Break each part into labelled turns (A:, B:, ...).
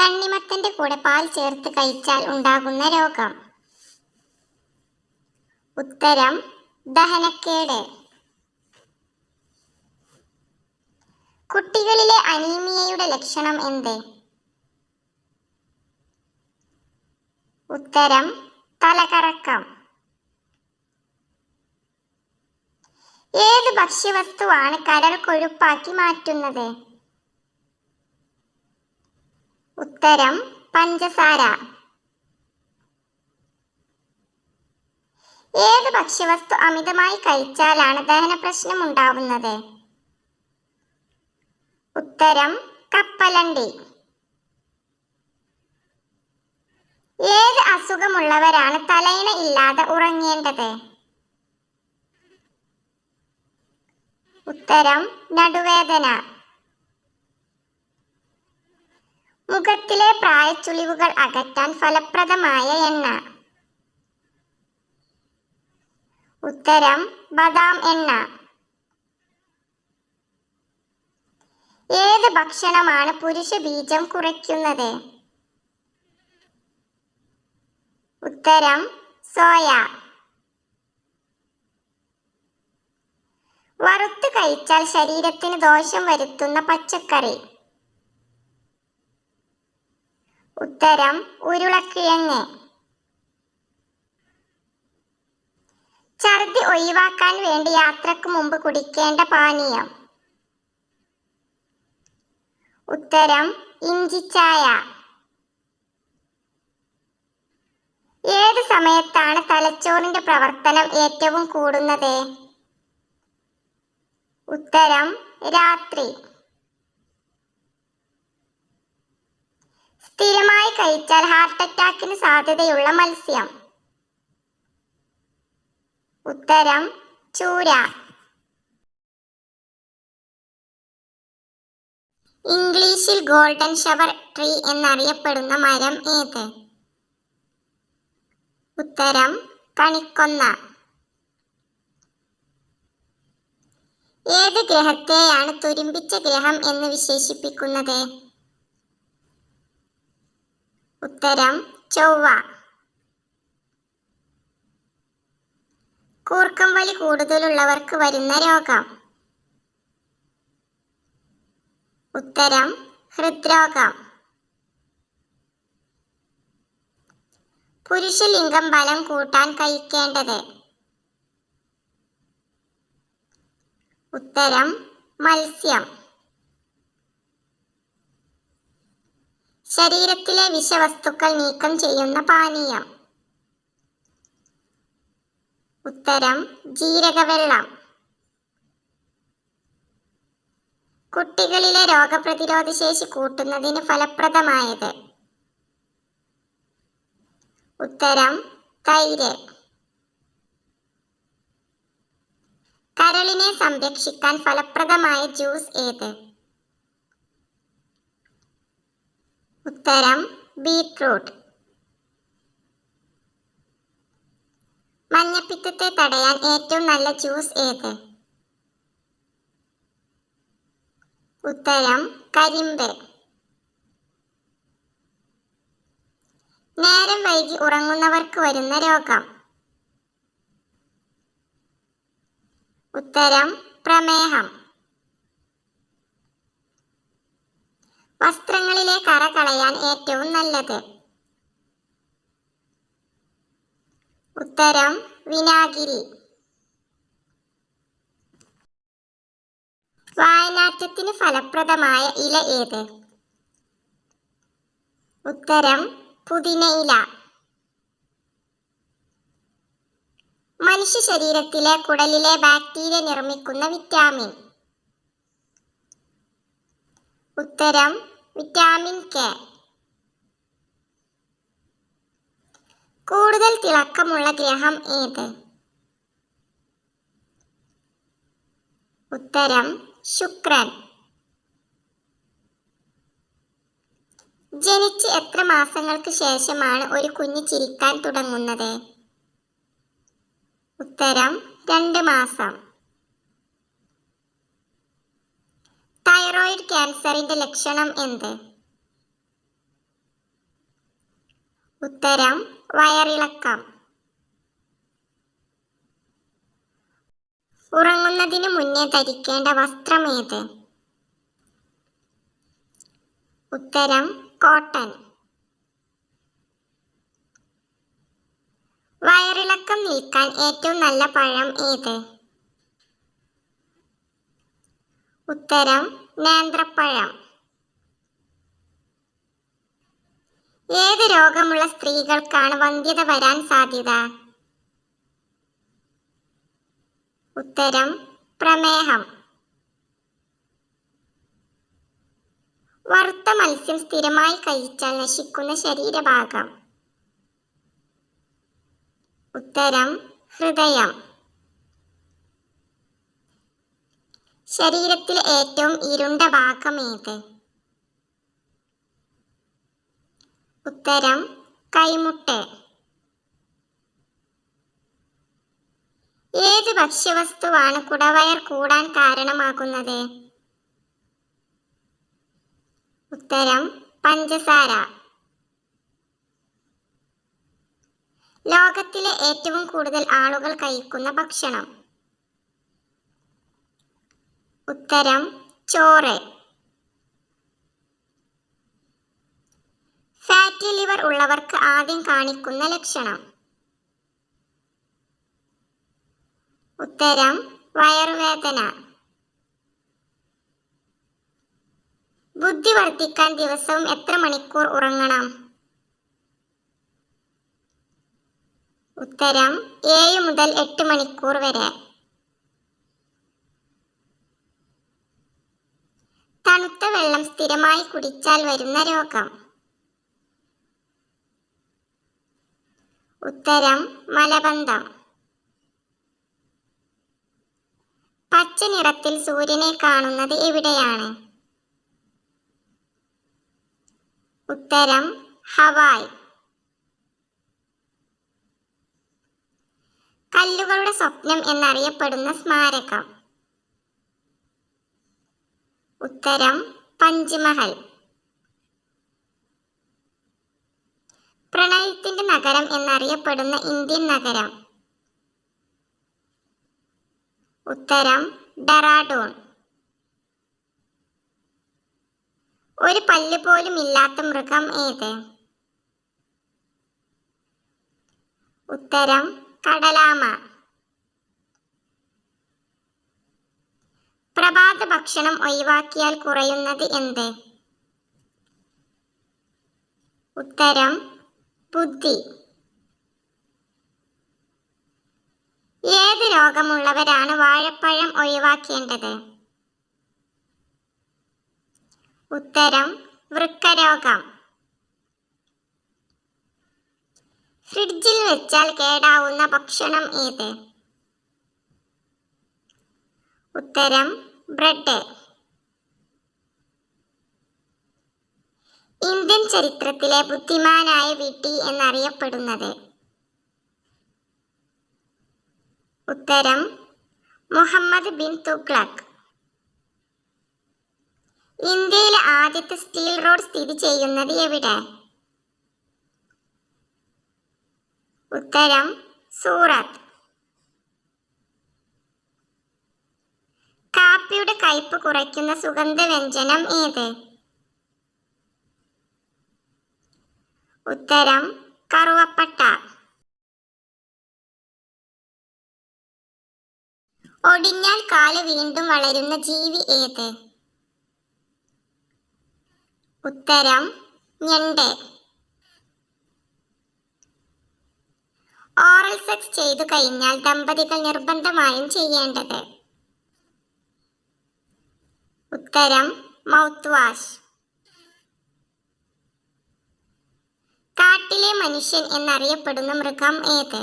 A: തണ്ണിമത്തന്റെ കൂടെ പാൽ ചേർത്ത് കഴിച്ചാൽ ഉണ്ടാകുന്ന രോഗം. ഉത്തരം ദഹനക്കേട്. കുട്ടികളിലെ അനീമിയയുടെ ലക്ഷണം എന്ത്? ഉത്തരം തലകറക്കം. ഏത് ഭക്ഷ്യവസ്തുവാണ് കരൾ കൊഴുപ്പാക്കി മാറ്റുന്നത്? ഉത്തരം പഞ്ചസാര. ഏത് ഭക്ഷ്യവസ്തു അമിതമായി കഴിച്ചാലാണ് ദഹന പ്രശ്നം ഉണ്ടാവുന്നത് ഉത്തരം കപ്പലണ്ടി. ഏത് അസുഖമുള്ളവരാണ് തലയിണ ഇല്ലാതെ ഉറങ്ങേണ്ടത്? ഉത്തരം നടുവേദന. മുഖത്തിലെ പ്രായച്ചുളിവുകൾ അകറ്റാൻ ഫലപ്രദമായ എണ്ണ. ഉത്തരം ബദാം എണ്ണ. ഏത് ഭക്ഷണമാണ് പുരുഷ ബീജം കുറയ്ക്കുന്നത്? ഉത്തരം സോയ. വറുത്ത് കഴിച്ചാൽ ശരീരത്തിന് ദോഷം വരുത്തുന്ന പച്ചക്കറി. ഉത്തരം ഉരുളക്കിഴങ്ങ്. ഛർദി ഒഴിവാക്കാൻ വേണ്ടി യാത്രയ്ക്ക് മുമ്പ് കുടിക്കേണ്ട പാനീയം. ഉത്തരം ഇഞ്ചിച്ചായ ഏത് സമയത്താണ് തലച്ചോറിന്റെ പ്രവർത്തനം ഏറ്റവും കൂടുന്നത്? ഉത്തരം രാത്രി. സ്ഥിരമായി കഴിച്ചാൽ ഹാർട്ട് അറ്റാക്കിന് സാധ്യതയുള്ള മത്സ്യം. ഉത്തരം ചൂര. ഇംഗ്ലീഷിൽ ഗോൾഡൻ ഷവർ ട്രീ എന്നറിയപ്പെടുന്ന മരം ഏത്? ഉത്തരം കണിക്കൊന്ന ഏത് ഗ്രഹത്തെയാണ് തുരുമ്പിച്ച ഗ്രഹം എന്ന് വിശേഷിപ്പിക്കുന്നത്? ഉത്തരം ചൊവ്വ. കൂർക്കം വലി കൂടുതലുള്ളവർക്ക് വരുന്ന രോഗം. ഉത്തരം ഹൃദ്രോഗം. പുരുഷലിംഗം ബലം കൂട്ടാൻ കഴിക്കേണ്ടത്. ഉത്തരം മത്സ്യം. ശരീരത്തിലെ വിഷവസ്തുക്കൾ നീക്കം ചെയ്യുന്ന പാനീയം. ഉത്തരം ജീരകവെള്ളം. കുട്ടികളിലെ രോഗപ്രതിരോധ ശേഷി കൂട്ടുന്നതിന് ഫലപ്രദമായത്. ഉത്തരം തൈര്. കരളിനെ സംരക്ഷിക്കാൻ ഫലപ്രദമായ ജ്യൂസ് ഏത്? ഉത്തരം ബീട്രൂട്ട്. മഞ്ഞപ്പിത്തത്തെ തടയാൻ ഏറ്റവും നല്ല ജ്യൂസ് ഏത്? ഉത്തരം കരിമ്പ്. നേരം വൈകി ഉറങ്ങുന്നവർക്ക് വരുന്ന രോഗം. ഉത്തരം പ്രമേഹം. വസ്ത്രങ്ങളിലെ കറ കളയാൻ ഏറ്റവും നല്ലത്. ഉത്തരം വിനാഗിരി. വായനാറ്റത്തിന് ഫലപ്രദമായ ഇല ഏത്? ഉത്തരം പുതിനയില മനുഷ്യ ശരീരത്തിലെ കുടലിലെ ബാക്ടീരിയ നിർമ്മിക്കുന്ന വിറ്റാമിൻ. ഉത്തരം വിറ്റാമിൻ കെ. കൂടുതൽ തിളക്കമുള്ള ഗ്രഹം ഏത്? ഉത്തരം ശുക്രൻ. ജനിച്ച് എത്ര മാസങ്ങൾക്ക് ശേഷമാണ് ഒരു കുഞ്ഞ് ചിരിക്കാൻ തുടങ്ങുന്നത്? ഉത്തരം രണ്ട് മാസം. തൈറോയിഡ് ക്യാൻസറിന്റെ ലക്ഷണം എന്ത്? ഉത്തരം വയറിളക്കം. ഉറങ്ങുന്നതിന് മുന്നേ ധരിക്കേണ്ട വസ്ത്രം ഏത്? ഉത്തരം കോട്ടൺ. വയറിളക്കം നിൽക്കാൻ ഏറ്റവും നല്ല പഴം ഏത്? ഉത്തരം നേന്ത്രപ്പഴം. ഏത് രോഗമുള്ള സ്ത്രീകൾക്കാണ് വന്ധ്യത വരാൻ സാധ്യത? ഉത്തരം പ്രമേഹം. വറുത്ത മത്സ്യം സ്ഥിരമായി കഴിച്ചാൽ നശിക്കുന്ന ശരീരഭാഗം. ഉത്തരം ഹൃദയം. ശരീരത്തിലെ ഏറ്റവും ഇരുണ്ട ഭാഗം ഏത് ഉത്തരം കൈമുട്ട്. ഏത് ഭക്ഷ്യവസ്തുവാണ് കുടവയർ കൂടാൻ കാരണമാകുന്നത്? ഉത്തരം പഞ്ചസാര. ലോകത്തിലെ ഏറ്റവും കൂടുതൽ ആളുകൾ കഴിക്കുന്ന ഭക്ഷണം. ഉത്തരം ചോറ്. ഫാറ്റി ലിവർ ഉള്ളവർക്ക് ആദ്യം കാണിക്കുന്ന ലക്ഷണം. ഉത്തരം വയറുവേദന. ബുദ്ധി വർദ്ധിക്കാൻ ദിവസവും എത്ര മണിക്കൂർ ഉറങ്ങണം? ഉത്തരം ഏഴ് മുതൽ എട്ട് മണിക്കൂർ വരെ. തണുത്ത വെള്ളം സ്ഥിരമായി കുടിച്ചാൽ വരുന്ന രോഗം. ഉത്തരം മലബന്ധം. പച്ച നിറത്തിൽ സൂര്യനെ കാണുന്നത് എവിടെയാണ്? ഉത്തരം ഹവായ്. കല്ലുകളുടെ സ്വപ്നം എന്നറിയപ്പെടുന്ന സ്മാരകം. ഉത്തരം പഞ്ച്മഹൽ. പ്രണയത്തിന്റെ നഗരം എന്നറിയപ്പെടുന്ന ഇന്ത്യൻ നഗരം. ഉത്തരം ഡെറാഡൂൺ. ഒരു പല്ല് പോലും ഇല്ലാത്ത മൃഗം ഏത്? ഉത്തരം കടലാമ. പ്രഭാത ഭക്ഷണം ഒഴിവാക്കിയാൽ കുറയുന്നത് എന്ത്? ഉത്തരം ബുദ്ധി. ഏത് രോഗമുള്ളവരാണ് വാഴപ്പഴം ഒഴിവാക്കേണ്ടത്? ഉത്തരം വൃക്കരോഗം. ഫ്രിഡ്ജിൽ വെച്ചാൽ കേടാവുന്ന ഭക്ഷണം ഏത്? ഉത്തരം ബ്രെഡ്. ഇന്ത്യൻ ചരിത്രത്തിലെ ബുദ്ധിമാനായ വിട്ടി എന്നറിയപ്പെടുന്നത്. ഉത്തരം മുഹമ്മദ് ബിൻ തുഗ്ലക്. ഇന്ത്യയിലെ ആദ്യത്തെ സ്റ്റീൽ റോഡ് സ്ഥിതി ചെയ്യുന്നത് എവിടെ? ഉത്തരം സൂറത്ത്. കാപ്പിയുടെ കയ്പ് കുറയ്ക്കുന്ന സുഗന്ധവ്യഞ്ജനം ഏത്? ഉത്തരം കറുവപ്പട്ട. ഒടിഞ്ഞാൽ കാൽ വീണ്ടും വളരുന്ന ജീവി ഏത്? ഉത്തരം ഞണ്ട്. ഓറൽ സെക്സ് ചെയ്തു കഴിഞ്ഞാൽ ദമ്പതികൾ നിർബന്ധമായും ചെയ്യേണ്ടത്. ഉത്തരം മൗത്ത് വാഷ് കാട്ടിലെ മനുഷ്യൻ എന്നറിയപ്പെടുന്ന മൃഗം ഏത്?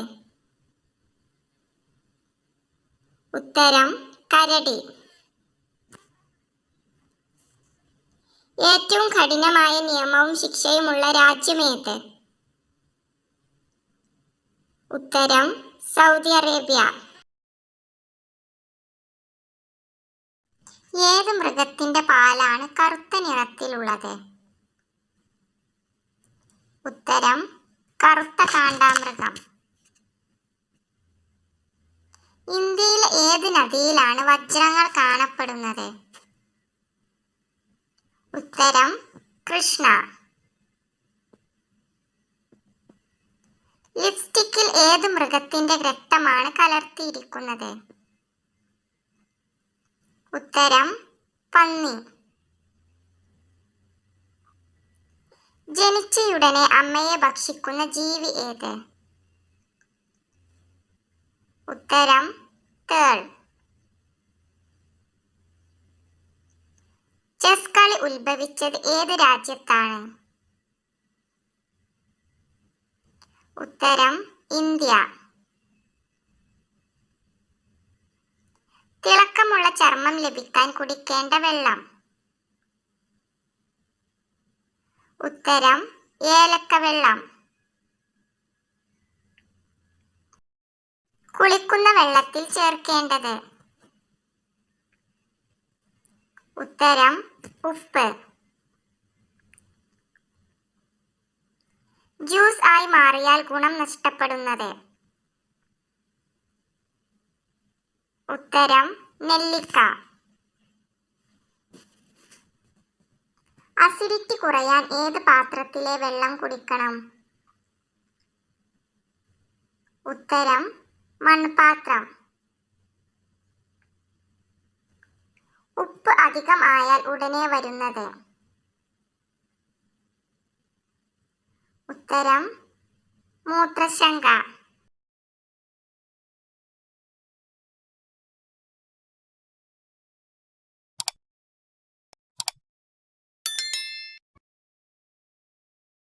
A: ഉത്തരം കരടി. ഏറ്റവും കഠിനമായ നിയമവും ശിക്ഷയുമുള്ള രാജ്യമേത് ഉത്തരം സൗദി അറേബ്യ. ഏത് മൃഗത്തിന്റെ പാലാണ് കറുത്ത നിറത്തിലുള്ളത്? ഉത്തരം കറുത്ത കാണ്ടാമൃഗം. ഇന്ത്യയിലെ ഏത് നദിയിലാണ് വജ്രങ്ങൾ കാണപ്പെടുന്നത്? ഉത്തരം കൃഷ്ണ. ലിപ്സ്റ്റിക്കിൽ ഏത് മൃഗത്തിന്റെ രക്തമാണ് കലർത്തിയിരിക്കുന്നത്? ഉത്തരം പന്നി. ജനിച്ചയുടനെ അമ്മയെ ഭക്ഷിക്കുന്ന ജീവി ഏത്? ഉത്തരം തേൾ. ചെസ് കളി ഉത്ഭവിച്ചത് ഏത് രാജ്യത്താണ്? ഉത്തരം ഇന്ത്യ. തിളക്കമുള്ള ചർമ്മം ലഭിക്കാൻ കുടിക്കേണ്ട വെള്ളം. ഉത്തരം ഏലക്ക വെള്ളം. കുളിക്കുന്ന വെള്ളത്തിൽ ചേർക്കേണ്ടത്. ഉത്തരം ഉപ്പ്. ജ്യൂസ് ആയി മാറിയാൽ ഗുണം നഷ്ടപ്പെടുന്നത്. ഉത്തരം നെല്ലിക്ക. അസിഡിറ്റി കുറയാൻ ഏത് പാത്രത്തിലെ വെള്ളം കുടിക്കണം? ഉത്തരം മൺപാത്രം. ഉപ്പ് അധികം ആയാൽ ഉടനെ വരുന്നത്. ഉത്തരം മൂത്രശങ്ക.